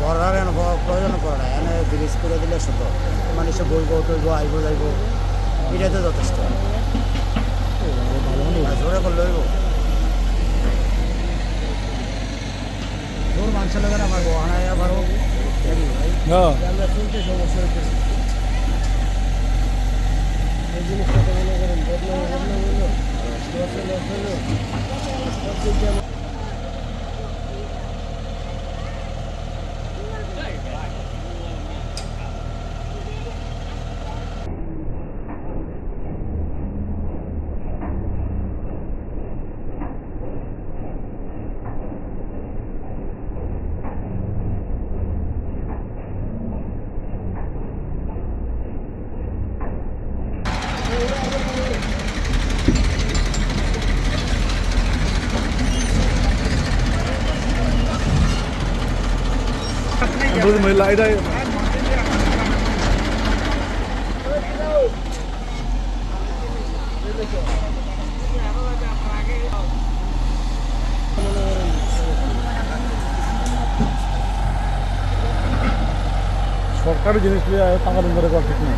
ভরার এনে ভ- প্রয়োজন পড়ে না। এনে ব্রিজ করে দিলে শুধু মানুষ বইব টইব আইব যাইব। এটাই তো যথেষ্ট। জোরে করলে হইব। জোর মানুষের লোকের আমার বহানায় আবারও হ্যাঁ আমরা সমস্যা হইতেছে এই জিনিসটা মনে করেন হইল। সব আমার- বুঝি মহিলা এটা সরকারি জিনিস নিয়ে টাকা দিন করা ঠিক নেই।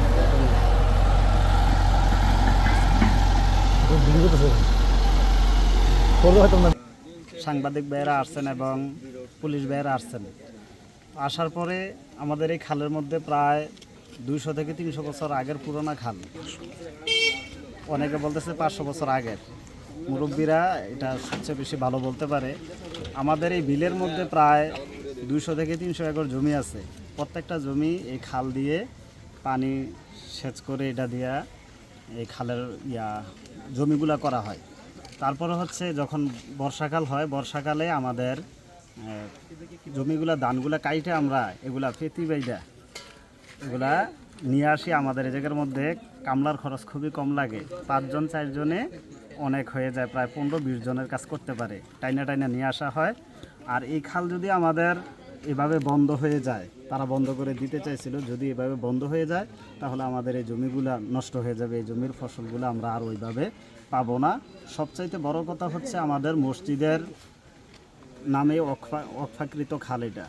সাংবাদিক ভাইয়েরা আসছেন এবং পুলিশ ভাইয়েরা আসছেন। আসার পরে আমাদের এই খালের মধ্যে প্রায় দুইশো থেকে তিনশো বছর আগের পুরোনো খাল। অনেকে বলতেছে পাঁচশো বছর আগের। মুরব্বীরা এটা সবচেয়ে বেশি ভালো বলতে পারে। আমাদের এই বিলের মধ্যে প্রায় দুইশো থেকে তিনশো একর জমি আছে। প্রত্যেকটা জমি এই খাল দিয়ে পানি সেচ করে এটা দিয়া এই খালের ইয়া জমিগুলা করা হয়। তারপরে হচ্ছে যখন বর্ষাকাল হয়, বর্ষাকালে আমাদের জমিগুলা, ধানগুলা কাইটে আমরা এগুলা পেতি বাইদা এগুলা নিয়ে আসি আমাদের এই জায়গার মধ্যে। কামলার খরচ খুবই কম লাগে। পাঁচজন, চারজনে অনেক হয়ে যায়, প্রায় পনেরো, বিশ জনের কাজ করতে পারে। টাইনা টাইনা নিয়ে আসা হয়। আর এই খাল যদি আমাদের এভাবে বন্ধ হয়ে যায়, তারা বন্ধ করে দিতে চাইছিল, যদি এভাবে বন্ধ হয়ে যায়, তাহলে আমাদের এই জমিগুলা নষ্ট হয়ে যাবে। এই জমির ফসলগুলো আমরা আর ওইভাবে পাবো না। সবচাইতে বড় কথা হচ্ছে আমাদের মসজিদের নামে অকফা- অকফাকৃত খাল এটা।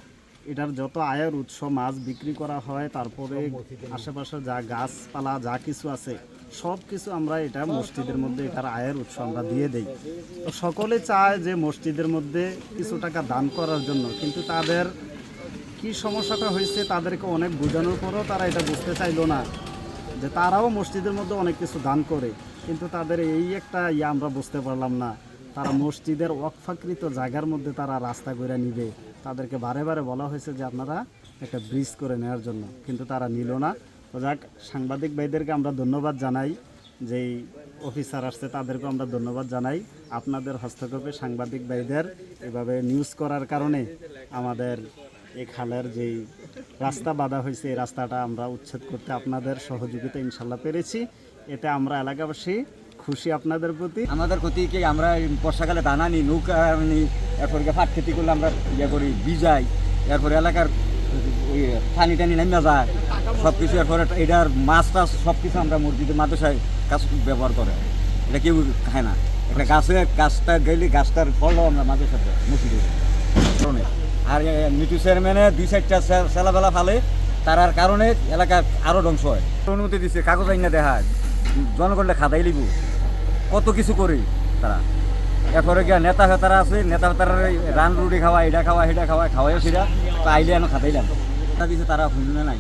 এটার যত আয়ের উৎস, মাছ বিক্রি করা হয়, তারপরে আশেপাশে যা গাছপালা, যা কিছু আছে, সব কিছু আমরা এটা মসজিদের মধ্যে এটার আয়ের উৎস আমরা দিয়ে দেই। তো সকলে চায় যে মসজিদের মধ্যে কিছু টাকা দান করার জন্য, কিন্তু তাদের কি সমস্যাটা হয়েছে তাদেরকে অনেক বোঝানোর পরেও তারা এটা বুঝতে চাইলো না, যে তারাও মসজিদের মধ্যে অনেক কিছু দান করে, কিন্তু তাদের এই একটা ইয়ে আমরা বুঝতে পারলাম না। তারা মসজিদের অকফাকৃত জায়গার মধ্যে তারা রাস্তা করে নিবে। তাদেরকে বারে বারে বলা হয়েছে যে আপনারা একটা ব্রিজ করে নেওয়ার জন্য। কিন্তু তারা নিল না। তো যাক, সাংবাদিক ভাইদেরকে আমরা ধন্যবাদ জানাই। যেই অফিসার আসছে তাদেরকেও আমরা ধন্যবাদ জানাই। আপনাদের হস্তক্ষেপে সাংবাদিক ভাইদের এভাবে নিউজ করার কারণে আমাদের এই খালের যেই রাস্তা বাঁধা হয়েছে, এই রাস্তাটা আমরা উচ্ছেদ করতে আপনাদের সহযোগিতা ইনশাল্লাহ পেরেছি। এতে আমরা এলাকাবাসী খুশি আপনাদের প্রতি? আমাদের ক্ষতি কি, আমরা বর্ষাকালে দানা নিই নৌকা নিই এরপর ফাট খেতি করলে আমরা ইয়ে করি বিজাই এরপরে এলাকার পানি টানি নামিয়া যায়। সব কিছু এরপরে এটার মাছ টাছ সব কিছু আমরা মসজিদে, মাদ্রাসায় কাজ ব্যবহার করে। এটা কেউ খায় না। একটা গাছে গাছটা গেলে গাছটার ফলও আমরা মাদ্রাসাতে মসজিদে কারণে। আর মিটু চেয়ারম্যানে দুই চারটা চেলাবেলা ফালে তারার কারণে এলাকা আরও ধ্বংস হয়। অনুমতি দিচ্ছে কাগজ আইনা দেখা জনগণে খাদাই লিব। কত কিছু করে তারা। এরপরে গিয়া নেতা হেতারা আছে, নেতা হেতারা রান রুটি খাওয়া এটা খাওয়া সেটা খাওয়া, খাওয়াই সেটা তা আইলে এনে খাতাইলাম তা দিছে, তারা শুনে নাই।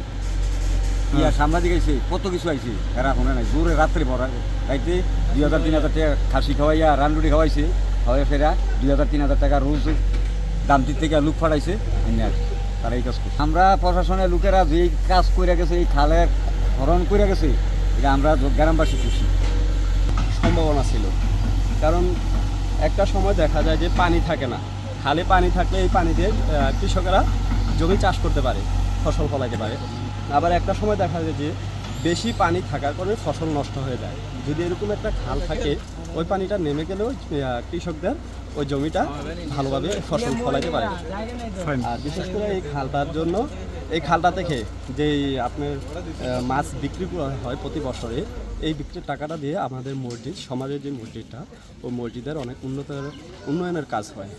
ইয়া সাংবাদিক আইছে, কত কিছু আইছে এরা শুনে নাই। জোরে রাত্রে ভরা রাইতে দুই হাজার, তিন হাজার টাকা খাসি খাওয়াইয়া রান রুটি খাওয়াইছে, খাওয়াই ফেরা, দুই হাজার, তিন হাজার টাকা রোজ দামটির থেকে লুক ফাটাইছে তারা এই কাজ করছে। আমরা প্রশাসনের লোকেরা যে কাজ করে গেছে, এই খালের হরণ করে গেছে, এটা আমরা গ্রামবাসী খুশি। সম্ভাবনা ছিল কারণ একটা সময় দেখা যায় যে পানি থাকে না। খালে পানি থাকলে এই পানি দিয়ে কৃষকেরা জমি চাষ করতে পারে ফসল ফলাইতে পারে। আবার একটা সময় দেখা যায় যে বেশি পানি থাকার কারণে ফসল নষ্ট হয়ে যায়। যদি এরকম একটা খাল থাকে ওই পানিটা নেমে গেলেও কৃষকদের ওই জমিটা ভালোভাবে ফসল ফলাইতে পারে। আর বিশেষ করে এই খালটার জন্য এই খালটা থেকে যেই আপনার মাছ বিক্রি করা হয় প্রতি বছরে, এই বিক্রির টাকাটা দিয়ে আমাদের মসজিদ, সমাজের যে মসজিদটা, ওই মসজিদের অনেক উন্নত উন্নয়নের কাজ হয়।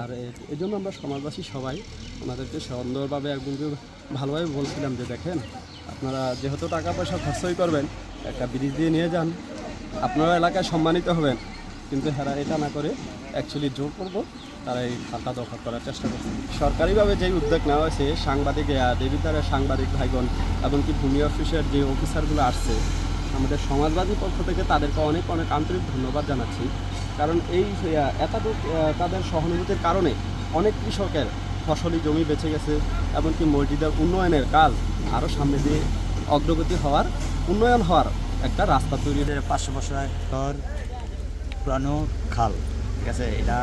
আর এই জন্য আমরা সমাজবাসী সবাই আমাদেরকে সুন্দরভাবে যে ভালোভাবে বলছিলাম যে দেখেন, আপনারা যেহেতু টাকা পয়সা খরচই করবেন, একটা ব্রিজ দিয়ে নিয়ে যান, আপনারা এলাকায় সম্মানিত হবেন। কিন্তু হেরা এটা না করে অ্যাকচুয়ালি জোর করব তারা এই খাতা দখল করার চেষ্টা করছে। সরকারিভাবে যেই উদ্যোগ নেওয়া হয়েছে, সাংবাদিক দেবিদ্বারের সাংবাদিক ভাইগণ এমনকি ভূমি অফিসের যে অফিসারগুলো আসছে, আমাদের সমাজবাদী পক্ষ থেকে তাদেরকে অনেক অনেক আন্তরিক ধন্যবাদ জানাচ্ছি। কারণ এই এতটুক তাদের সহানুভূতির কারণে অনেক কৃষকের ফসলি জমি বেঁচে গেছে এমনকি মসজিদের উন্নয়নের কাজ আরও সামনে দিয়ে অগ্রগতি হওয়ার, উন্নয়ন হওয়ার একটা রাস্তা তৈরি পাঁচশো বছর পুরানো খাল, ঠিক আছে? এটা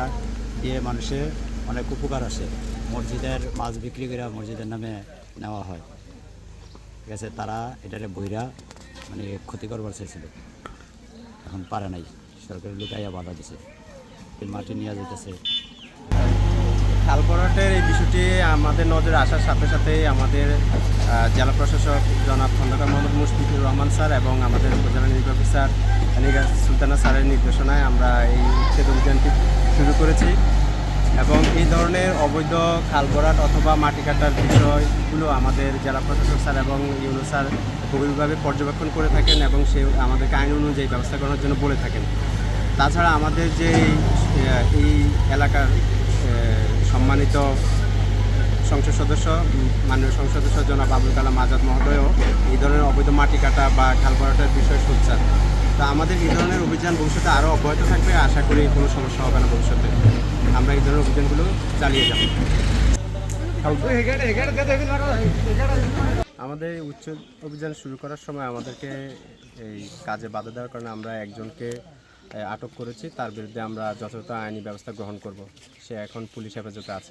দিয়ে মানুষের অনেক উপকার আসে মসজিদের মাছ বিক্রি করে মসজিদের নামে নেওয়া হয়। ঠিক আছে, তারা এটারে বইরা মানে ক্ষতি করবার চাইছিল এখন পারে নাই। সরকারের লুকাইয়া বাধা দিছে। মাটি নিয়ে যেতেছে খাল ভরাটের এই বিষয়টি আমাদের নজরে আসার সাথে সাথে আমাদের জেলা প্রশাসক জনাব খন্দকার মোহাম্মদ মুশফিকুর রহমান স্যার এবং আমাদের উপজেলা নির্বাহী অফিসার নিগার সুলতানা স্যারের নির্দেশনায় আমরা এই উচ্ছেদ অভিযানটি শুরু করেছি। এবং এই ধরনের অবৈধ খাল ভরাট অথবা মাটি কাটার বিষয়গুলো আমাদের জেলা প্রশাসক স্যার এবং ইউনো স্যার গভীরভাবে পর্যবেক্ষণ করে থাকেন এবং সে আমাদেরকে আইন অনুযায়ী ব্যবস্থা করার জন্য বলে থাকেন। তাছাড়া আমাদের যে এই এলাকার সম্মানিত সংসদ সদস্য, মাননীয় সংসদ সদস্য জনাব আবুল কালাম আজাদ মহোদয়ও এই ধরনের অবৈধ মাটি কাটা বা খাল ভরাটের বিষয় সোচ্চার। তা আমাদের এই ধরনের অভিযান ভবিষ্যতে আরও অব্যাহত থাকবে, আশা করি কোনো সমস্যা হবে না ভবিষ্যতে। আমরা এই ধরনের অভিযানগুলো চালিয়ে যাব। আমাদের উচ্চ অভিযান শুরু করার সময় আমাদেরকে এই কাজে বাধা দেওয়ার কারণে আমরা একজনকে আটক করেছি। তার বিরুদ্ধে আমরা যথাযথ আইনি ব্যবস্থা গ্রহণ করব। সে এখন পুলিশ হেফাজতে আছে।